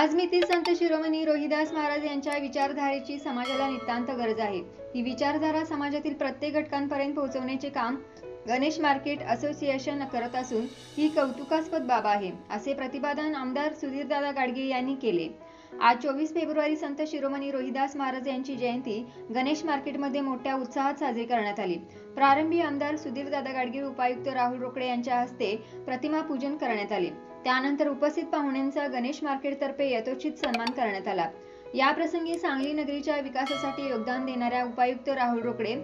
आज मी ती संत शिरोमणी रोहिदास महाराज यांच्या विचारधारेची समाजाला नितांत गरज आहे. ही विचारधारा समाजातील प्रत्येक घटकांपर्यंत पोहोचवण्याचे काम गणेश मार्केट असोसिएशन करत असून ही कौतुकास्पद बाब आहे असे प्रतिपादन आमदार सुधीरदादा गाडगे यांनी केले. आज चोवीस फेब्रुवारी संत शिरोमणी रोहिदास महाराज यांची जयंती गणेश मार्केटमध्ये मोठ्या उत्साहात साजरी करण्यात आली. प्रारंभी आमदार सुधीरदादा गाडगीळ उपायुक्त राहुल रोकडे यांच्या हस्ते प्रतिमा पूजन करण्यात आले. त्यानंतर उपस्थित पाहुण्यांचा गणेश मार्केटतर्फे यथोचित सन्मान करण्यात आला. या प्रसंगी सांगली नगरीच्या विकासासाठी योगदान देणाऱ्या उपायुक्त राहुल रोकडे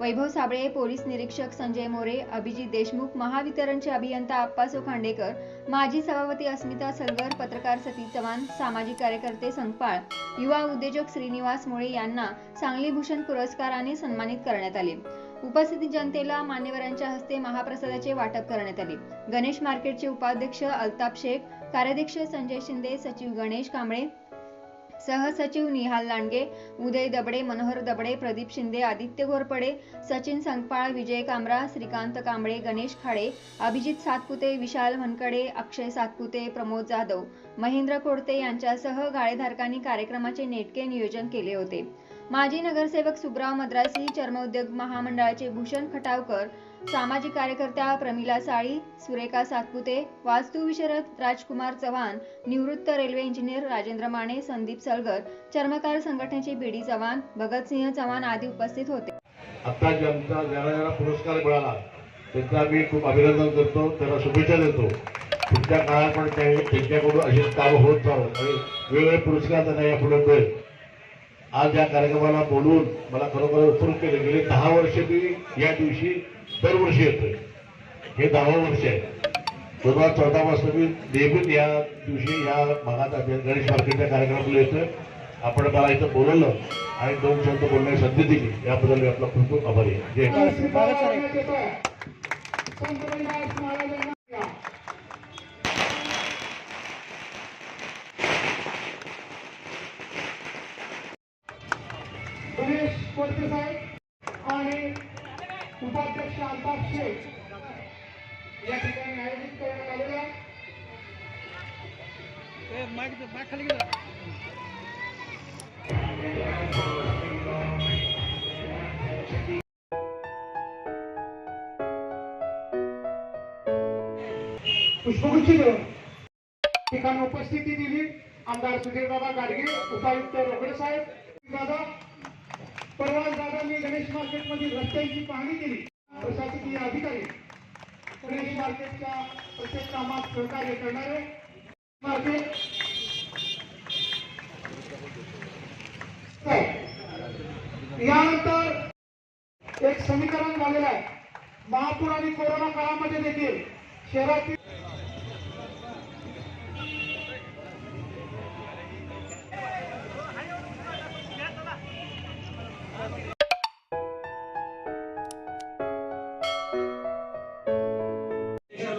वैभव साबळे पोलीस निरीक्षक संजय मोरे अभिजित देशमुख महावितरणचे अभियंता आप्पासो खांडेकर माजी सभापती अस्मिता सलगर पत्रकार सती चव्हाण सामाजिक कार्यकर्ते संगपाळ युवा उद्योजक श्रीनिवास मुळे यांना सांगली भूषण पुरस्काराने सन्मानित करण्यात आले. उपस्थित जनतेला मान्यवरांच्या हस्ते महाप्रसादाचे वाटप करण्यात आले. गणेश मार्केटचे उपाध्यक्ष अल्ताप शेख कार्याध्यक्ष संजय शिंदे सचिव गणेश कांबळे सहसचिव निहाल लांडगे उदय दबडे मनोहर दबडे प्रदीप शिंदे आदित्य घोरपडे सचिन संगपाळ विजय कामरा श्रीकांत कांबळे गणेश खाडे अभिजित सातपुते विशाल मनकडे अक्षय सातपुते प्रमोद जाधव महेंद्र कोडते यांच्यासह गाळेधारकांनी कार्यक्रमाचे नेटके नियोजन केले होते. माजी नगरसेवक सुब्राव मद्रासी चर्मोद्योग महामंडळाचे भूषण खटावकर सामाजिक कार्यकर्त्या प्रमिला साळी सुरेखा सातपुते वास्तुविशारद राजकुमार चव्हाण निवृत्त रेल्वे इंजिनियर राजेंद्र माने संदीप सलगर चर्मकार संघटनेचे बीडी चव्हाण भगतसिंह चव्हाण आदी उपस्थित होते. आता ज्यांचा ज्यांना ज्यांना पुरस्कार मिळाला त्यांचा मी खूप अभिनंदन करतो त्यांना शुभेच्छा देतो. पुढच्या काळात पण त्यांच्याकडून अशीच कामं होत जावं आणि वेगवेगळे पुरस्कार त्यांना यापुढे मिळेल. आज या कार्यक्रमाला बोलून मला खरोखर उत्सुक केले. गेले दहा वर्ष मी या दिवशी दरवर्षी येतोय. हे दहा वर्ष आहे. दोन हजार चौदा पासून मी नेहमीच या दिवशी या भागात गणेश मार्केटच्या कार्यक्रमाला येतोय. आपण मला इथं बोलवलं आणि दोन शब्द बोलण्याची संधी दिली. याबद्दल मी आपला खूप खूप आभारी आहे. जय साहेब आणि उपाध्यक्ष अल्ताफ शेख या ठिकाणी आयोजित करण्यात आलेल्या पुष्पगुच्छ देऊन ठिकाणी उपस्थिती दिली. आमदार सुधीरदादा गाडगे उपायुक्त रोकडे साहेब दादा परवा दादांनी गणेश मार्केटमधील रस्त्यांची पाहणी केली. प्रशासकीय अधिकारी गणेश मार्केटच्या प्रत्येक कामात सहकार्य करणारे मार्केट. हो. यानंतर एक समीकरण झालेलं आहे. महापूर आणि कोरोना काळामध्ये देखील शहरातील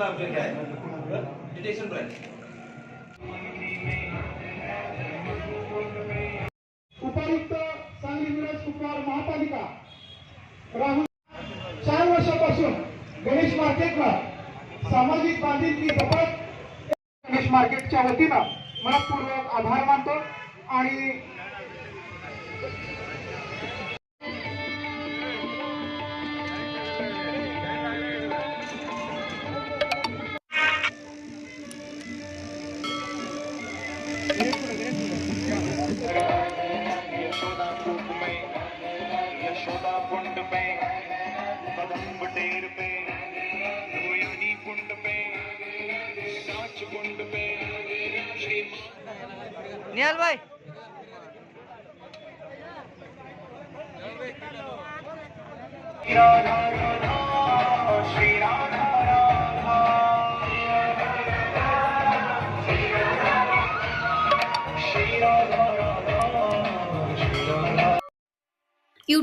डिटेक्शनला आपलं काय डिटेक्शन ब्रँच उपायुक्त सांगली विराज कुमार महापालिका. राहुल चार वर्षापासून गणेश मार्केटला सामाजिक बांधिलकी जपत गणेश मार्केटच्या वतीनं मनपूर्वक आभार मानतो आणि सदा पुंड